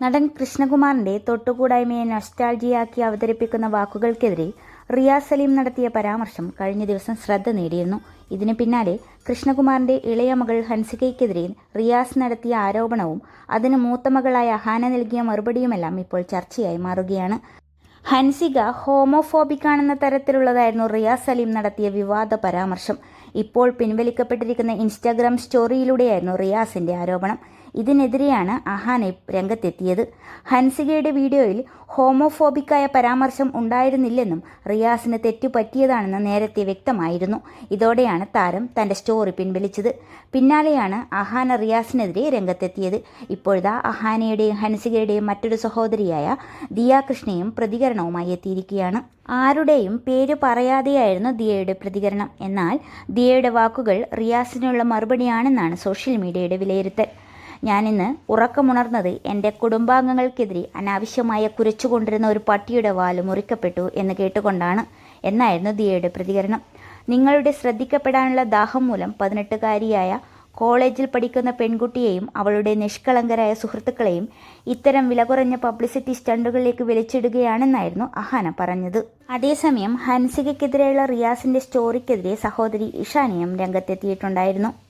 നടൻ കൃഷ്ണകുമാറിന്റെ തൊട്ടുകൂടായ്മയെ നൊസ്റ്റാൾജിയാക്കി അവതരിപ്പിക്കുന്ന വാക്കുകൾക്കെതിരെ റിയാസ് സലീം നടത്തിയ പരാമർശം കഴിഞ്ഞ ദിവസം ശ്രദ്ധ നേടിയിരുന്നു. ഇതിന് പിന്നാലെ കൃഷ്ണകുമാറിന്റെ ഇളയ മകൾ ഹൻസികയ്ക്കെതിരെ റിയാസ് നടത്തിയ ആരോപണവും അതിന് മൂത്ത മകളായ അഹാന നൽകിയ മറുപടിയുമെല്ലാം ഇപ്പോൾ ചർച്ചയായി മാറുകയാണ്. ഹൻസിക ഹോമോഫോബിക് ആണെന്ന തരത്തിലുള്ളതായിരുന്നു റിയാസ് സലീം നടത്തിയ വിവാദ പരാമർശം. ഇപ്പോൾ പിൻവലിക്കപ്പെട്ടിരിക്കുന്ന ഇൻസ്റ്റാഗ്രാം സ്റ്റോറിയിലൂടെയായിരുന്നു റിയാസിന്റെ ആരോപണം. ഇതിനെതിരെയാണ് അഹാനെ രംഗത്തെത്തിയത്. ഹൻസികയുടെ വീഡിയോയിൽ ഹോമോഫോബിക്കായ പരാമർശം ഉണ്ടായിരുന്നില്ലെന്നും റിയാസിന് തെറ്റുപറ്റിയതാണെന്ന് നേരത്തെ വ്യക്തമായിരുന്നു. ഇതോടെയാണ് താരം തന്റെ സ്റ്റോറി പിൻവലിച്ചത്. പിന്നാലെയാണ് അഹാന റിയാസിനെതിരെ രംഗത്തെത്തിയത്. ഇപ്പോഴതാ അഹാനയുടെയും ഹൻസികയുടെയും മറ്റൊരു സഹോദരിയായ ദിയാകൃഷ്ണയും പ്രതികരണവുമായി എത്തിയിരിക്കുകയാണ്. ആരുടെയും പേര് പറയാതെയായിരുന്നു ദിയയുടെ പ്രതികരണം. എന്നാൽ ദിയയുടെ വാക്കുകൾ റിയാസിനുള്ള മറുപടിയാണെന്നാണ് സോഷ്യൽ മീഡിയയുടെ വിലയിരുത്തൽ. ഞാനിന്ന് ഉറക്കമുണർന്നത് എന്റെ കുടുംബാംഗങ്ങൾക്കെതിരെ അനാവശ്യമായ കുരച്ചുകൊണ്ടിരുന്ന ഒരു പട്ടിയുടെ വാൽ മുറിക്കപ്പെട്ടു എന്ന് കേട്ടുകൊണ്ടാണ് എന്നായിരുന്നു ദിയയുടെ പ്രതികരണം. നിങ്ങളുടെ ശ്രദ്ധിക്കപ്പെടാനുള്ള ദാഹം മൂലം പതിനെട്ടുകാരിയായ കോളേജിൽ പഠിക്കുന്ന പെൺകുട്ടിയെയും അവളുടെ നിഷ്കളങ്കരായ സുഹൃത്തുക്കളെയും ഇത്തരം വില കുറഞ്ഞ പബ്ലിസിറ്റി സ്റ്റണ്ടുകളിലേക്ക് വലിച്ചിടുകയാണെന്നായിരുന്നു അഹാന പറഞ്ഞത്. അതേസമയം ഹൻസികയ്ക്കെതിരെയുള്ള റിയാസിന്റെ സ്റ്റോറിക്കെതിരെ സഹോദരി ഇഷാനിയും രംഗത്തെത്തിയിട്ടുണ്ടായിരുന്നു.